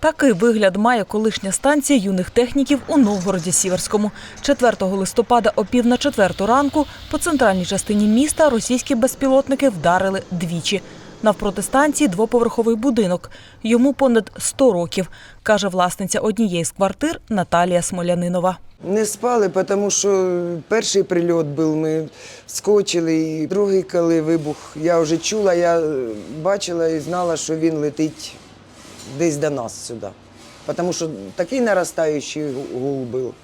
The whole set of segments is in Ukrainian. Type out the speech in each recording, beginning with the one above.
Такий вигляд має колишня станція юних техніків у Новгороді Сіверському. 4 листопада о пів на четверту ранку по центральній частині міста російські безпілотники вдарили двічі. Навпроти станції двоповерховий будинок. Йому понад 100 років, каже власниця однієї з квартир Наталія Смолянинова. Не спали, тому що перший прильот був, ми скочили, і другий, коли вибух, я вже чула, я бачила і знала, що він летить десь до нас сюди. Тому що такий наростаючий гул був.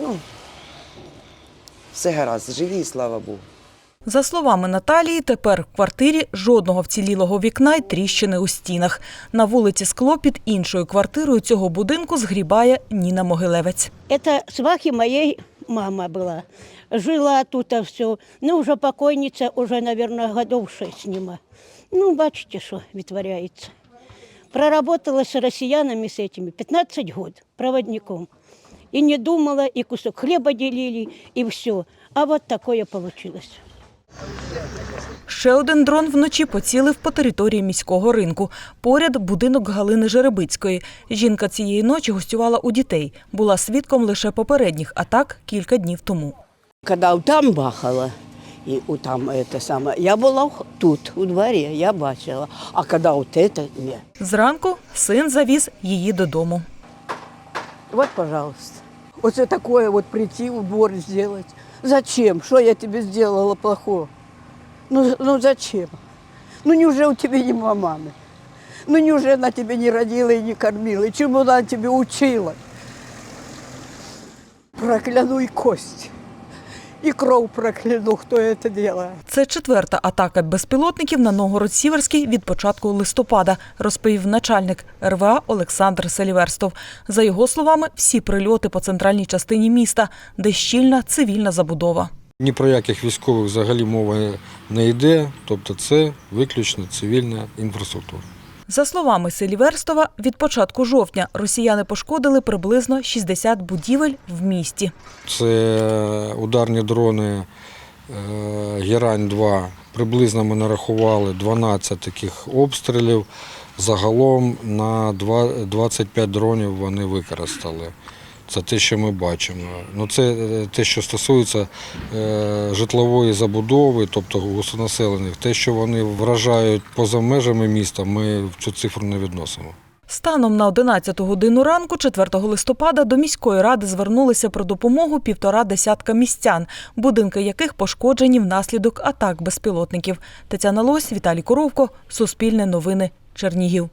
Ну, все гаразд, живі, слава Богу. За словами Наталії, тепер в квартирі жодного вцілілого вікна й тріщини у стінах. На вулиці Скло під іншою квартирою цього будинку згрібає Ніна Могилевець. Это свахи моей мама была. Жила тут все. Ну, уже покойница, уже, наверное, годов шесть нема. Ну, бачите, что вытворяется. Проработала с россиянами с этими 15 год проводником. И не думала, и кусок хлеба делили, и все. А вот такое получилось. Ще один дрон вночі поцілив по території міського ринку. Поряд будинок Галини Жеребицької. Жінка цієї ночі гостювала у дітей. Була свідком лише попередніх атак кілька днів тому. Когда там бахало, и у там это самое, я была в- тут, у дворе, я бачила. А когда вот это, нет. Зранку син завіз її додому. Вот, пожалуйста. Вот это такое вот прийти, убор сделать. Зачем? Что я тебе сделала плохого? Ну, ну зачем? Ну неужели у тебя не мамы? Ну неужели она тебя не родила и не кормила? И чему она тебя учила? Прокляну и кость. И кровь прокляну, кто это делает. Це четверта атака безпілотників на Новгород-Сіверський від початку листопада, розповів начальник РВА Олександр Селіверстов. За його словами, всі прильоти по центральній частині міста, де щільна цивільна забудова. Ні про яких військових взагалі мова не йде, тобто це виключно цивільна інфраструктура. За словами Селіверстова, від початку жовтня росіяни пошкодили приблизно 60 будівель в місті. Це ударні дрони е, Герань-2. Приблизно ми нарахували 12 таких обстрілів. Загалом на 25 дронів вони використали. Це те, що ми бачимо. Ну, це е, те, що стосується е, житлової забудови, тобто густонаселених. Те, що вони вражають поза межами міста, ми в цю цифру не відносимо. Станом на 11 годину ранку, 4 листопада, до міської ради звернулися про допомогу півтора десятка містян, будинки яких пошкоджені внаслідок атак безпілотників. Тетяна Лось, Віталій Коровко, Суспільне новини, Чернігів.